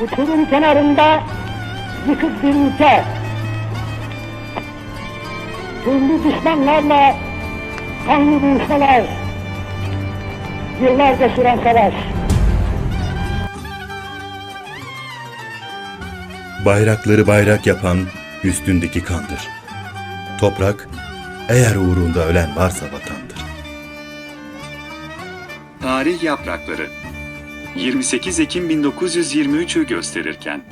uçurum kenarında yıkık bir ülke. Türlü düşmanlarla kanlı buluşmalar, yıllarca süren savaş. Bayrakları bayrak yapan üstündeki kandır. Toprak, eğer uğrunda ölen varsa vatandır. Tarih yaprakları 28 Ekim 1923'ü gösterirken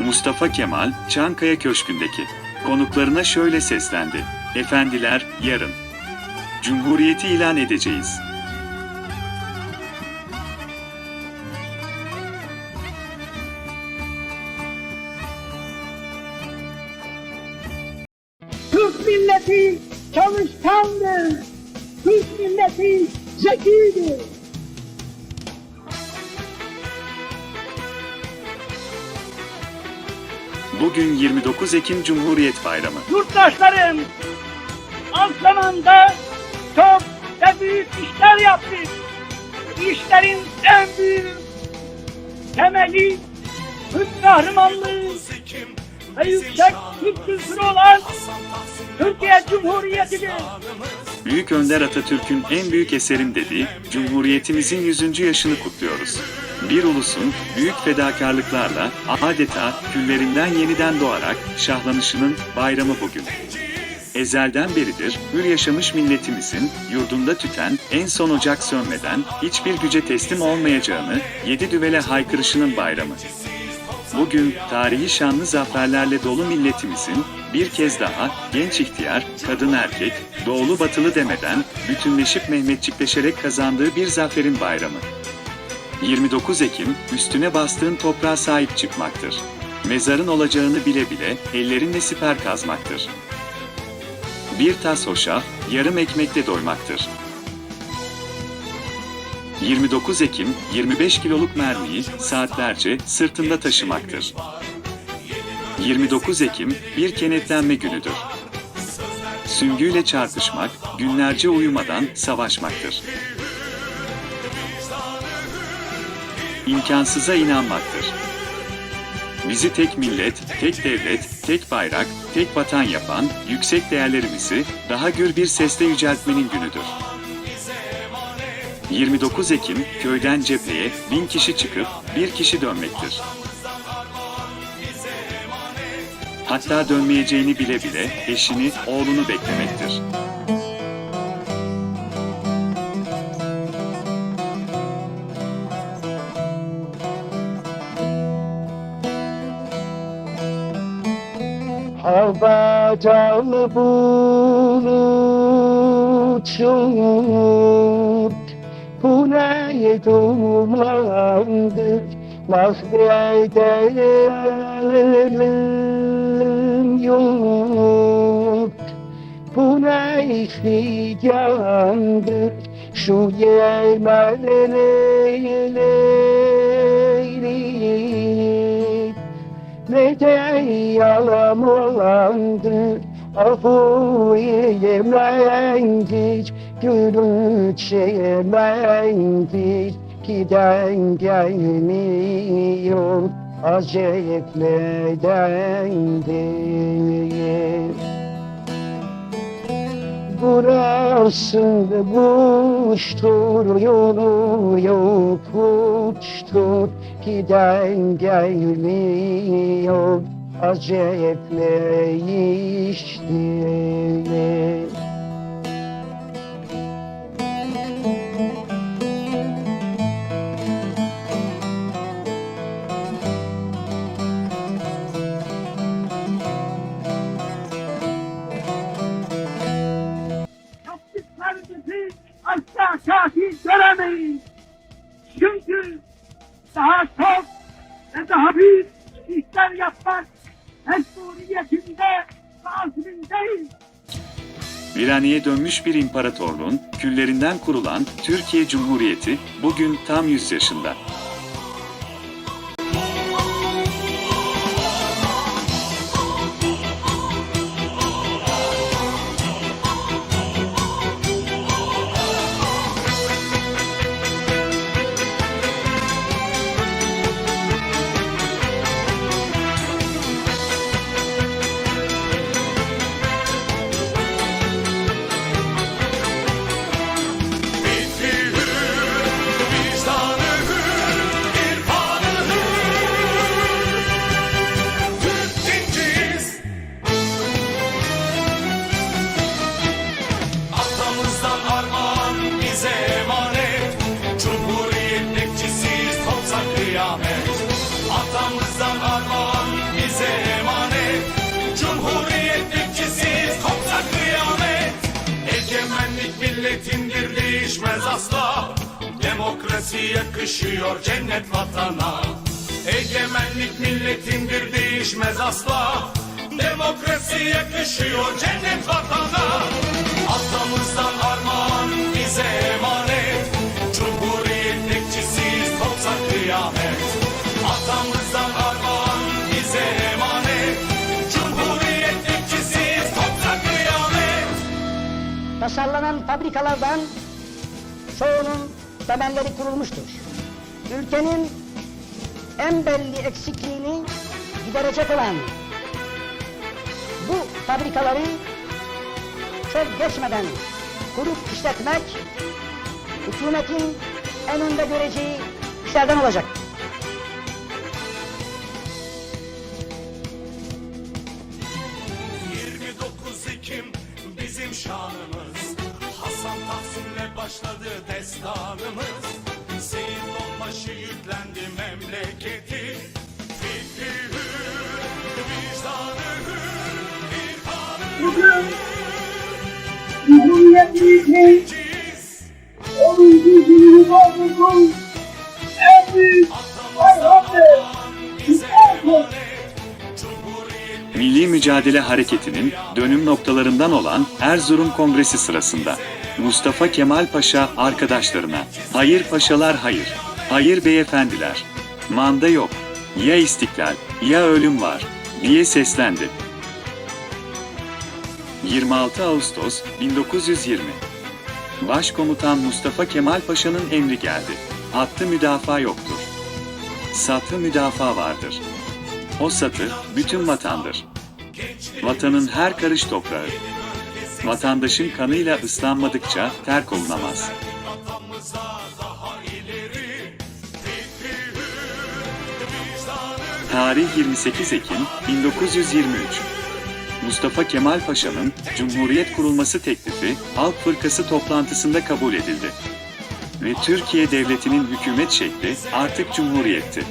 Mustafa Kemal Çankaya Köşkü'ndeki konuklarına şöyle seslendi. Efendiler yarın Cumhuriyeti ilan edeceğiz. Türk milleti çalışkandır. Türk milleti zekidir. Bugün 29 Ekim Cumhuriyet Bayramı. Yurttaşlarım, az zamanda çok ve büyük işler yaptık. İşlerin en büyük temeli Türk kahramanlığı ve yüksek Türk kültürü olan Türkiye Cumhuriyeti'dir. Büyük Önder Atatürk'ün en büyük eserim dediği Cumhuriyetimizin 100. yaşını kutluyoruz. Bir ulusun büyük fedakarlıklarla adeta küllerinden yeniden doğarak şahlanışının bayramı bugün. Ezelden beridir hür yaşamış milletimizin yurdunda tüten en son ocak sönmeden hiçbir güce teslim olmayacağını yedi düvele haykırışının bayramı. Bugün tarihi şanlı zaferlerle dolu milletimizin bir kez daha genç ihtiyar, kadın erkek, doğulu batılı demeden bütünleşip Mehmetçikleşerek kazandığı bir zaferin bayramı. 29 Ekim üstüne bastığın toprağa sahip çıkmaktır. Mezarın olacağını bile bile ellerinle siper kazmaktır. Bir tas hoşaf, yarım ekmekle doymaktır. 29 Ekim 25 kiloluk mermiyi saatlerce sırtında taşımaktır. 29 Ekim bir kenetlenme günüdür. Süngüyle çarpışmak, günlerce uyumadan savaşmaktır. İmkansıza inanmaktır. Bizi tek millet, tek devlet, tek bayrak, tek vatan yapan yüksek değerlerimizi daha gür bir sesle yüceltmenin günüdür. 29 Ekim köyden cepheye bin kişi çıkıp bir kişi dönmektir. Hatta dönmeyeceğini bile bile eşini, oğlunu beklemektir. Havacağlı bulutçut Bu ne dumandır? Vazgeçelim yurt Bu ne figandır? Şu yemen ne de yalan olandır Afu yemendir Gülü çemendir Giden gelmiyor Acep nedendir Burası boştur yolu yok uçtur Giden gelmiyor acep ne iştir göremeyin. Çünkü daha çok ve daha büyük işler yapmak mecburiyetinde ve azmindeyiz. Viraniye dönmüş bir imparatorluğun küllerinden kurulan Türkiye Cumhuriyeti bugün tam 100 yaşında. Demokrasi yakışıyor cennet vatana. Egemenlik milletindir değişmez asla. Demokrasi yakışıyor cennet vatana. Atamızdan armağan bize emanet. Cumhuriyet bekçisiyiz topsa kıyamet. Atamızdan armağan bize emanet. Cumhuriyet bekçisiyiz topsa kıyamet. Tasarlanan fabrikalardan çoğunun temelleri kurulmuştur. Ülkenin en belli eksikliğini giderecek olan bu fabrikaları çok geçmeden kurup işletmek hükümetin en önde göreceği işlerden olacak. Onbaşı yüklendi memleketi. Fikri hür, vicdanı hür, irfanı Bugün Cumhuriyetimizin ciz 10. Cumhurbaşkanımızın en büyük İstanbul. Milli Mücadele Hareketi'nin dönüm noktalarından olan Erzurum Kongresi sırasında Mustafa Kemal Paşa arkadaşlarına "Hayır paşalar hayır, hayır beyefendiler, manda yok, ya istiklal, ya ölüm var." diye seslendi. 26 Ağustos 1920 Başkomutan Mustafa Kemal Paşa'nın emri geldi. Hattı müdafaa yoktur. Satı müdafaa vardır. O satır bütün vatandır. Vatanın her karış toprağı. Vatandaşın kanıyla ıslanmadıkça terk olunamaz. Tarih 28 Ekim 1923. Mustafa Kemal Paşa'nın Cumhuriyet kurulması teklifi Halk Fırkası toplantısında kabul edildi. Ve Türkiye Devleti'nin hükümet şekli artık Cumhuriyet'ti.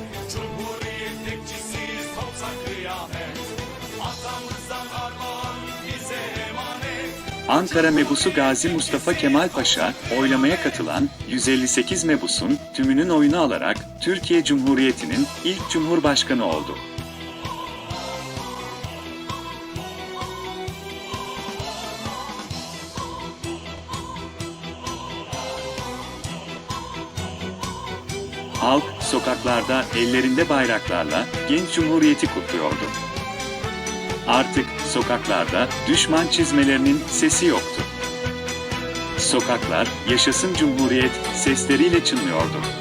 Ankara mebusu Gazi Mustafa Kemal Paşa, oylamaya katılan 158 mebusun tümünün oyunu alarak Türkiye Cumhuriyeti'nin ilk cumhurbaşkanı oldu. Halk sokaklarda ellerinde bayraklarla genç cumhuriyeti kutluyordu. Artık sokaklarda düşman çizmelerinin sesi yoktu. Sokaklar yaşasın cumhuriyet sesleriyle çınlıyordu.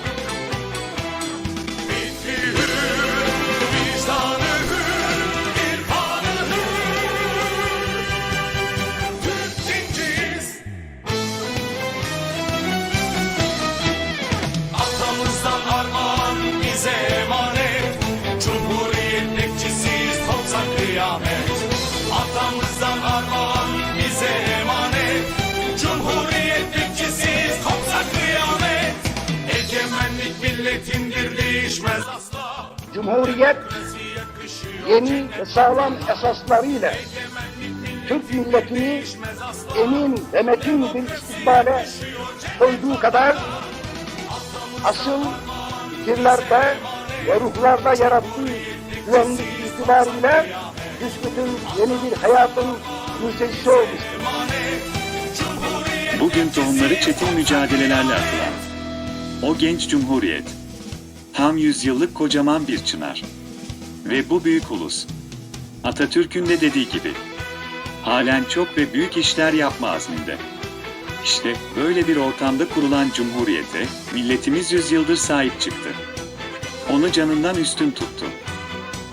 Cumhuriyet yeni ve sağlam esaslarıyla Türk milletini emin ve metin bir istikbale koyduğu kadar asıl fikirlerde ve ruhlarda yarattığı güvenlik itibariyle büsbütün yeni bir hayatın müjdecisi olmuştur. Bugün tohumları çetin mücadelelerle atılan o genç cumhuriyet, tam yüzyıllık kocaman bir çınar. Ve bu büyük ulus, Atatürk'ün de dediği gibi, halen çok ve büyük işler yapma azminde. İşte böyle bir ortamda kurulan cumhuriyete milletimiz yüzyıldır sahip çıktı. Onu canından üstün tuttu.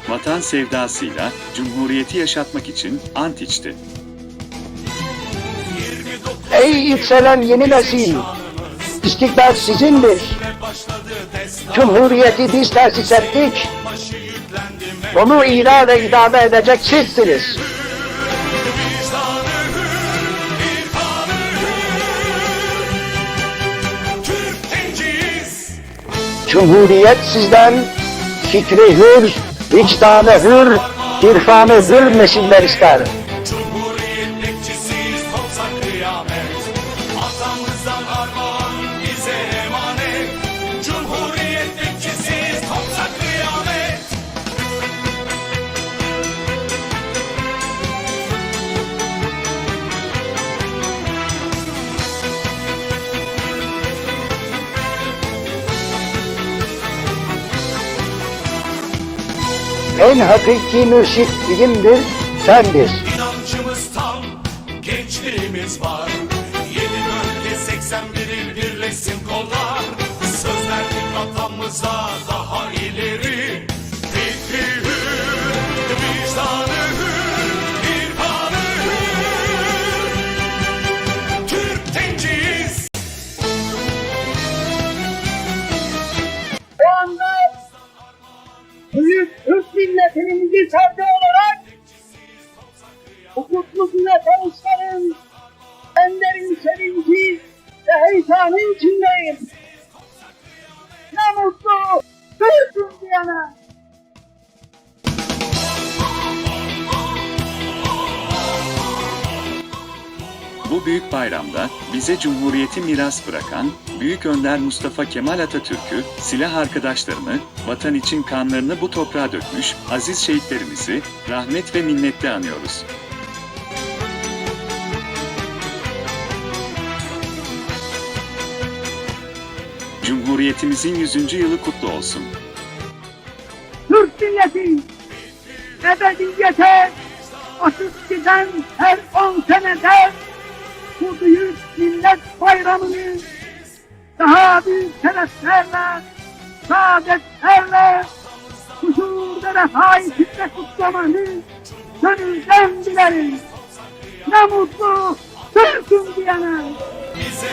Vatan sevdasıyla cumhuriyeti yaşatmak için ant içti. Ey yükselen yeni nesil! İstiklal sizindir. Cumhuriyeti biz tesis ettik. Onu ilan ve idame edecek sizsiniz. Cumhuriyet sizden fikri hür, vicdanı hür, irfanı hür nesiller ister. En hakiki mürşit bilimdir, sendir. İnancımız tam, gençliğimiz var. Yedi bölge 81 il birleşsin kollar. Söz verdik atamıza daha bir ferdi olarak bu kutlu bayramda bize Cumhuriyeti miras bırakan Büyük Önder Mustafa Kemal Atatürk'ü, silah arkadaşlarını, vatan için kanlarını bu toprağa dökmüş aziz şehitlerimizi rahmet ve minnetle anıyoruz. Cumhuriyetimizin 100. yılı kutlu olsun. Türk milleti ebediyete atıp giden her on senede büyük millet bayramını daha büyük şereflerle, saadetlerle, huzur ve refah içinde kutlamanı gönülden dilerim. Ne mutlu Türk'üm diyene. Bize